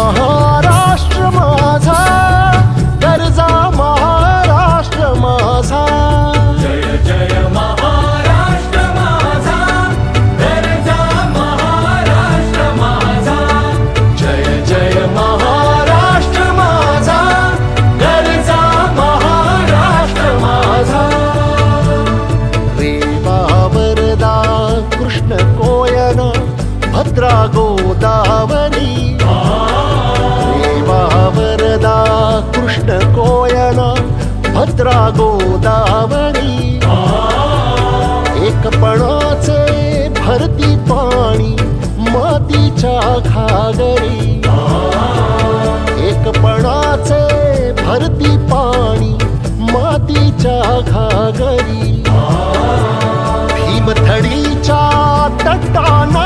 महाराष्ट्र माझा गर्जा महाराष्ट्र माझा. जय महाराष्ट्र जय जय महाराष्ट्र मासा गर्जा महाराष्ट्र मासा रे वरदा कृष्ण कोयन भद्रा गोदावर कृष्ण कोयना भद्रा गोदावरी। एकपणाचे भरती पाणी मातीच्या घागरी। एकपणाचे भरती पाणी मातीच्या घागरी। भीमथडीच्या तटाना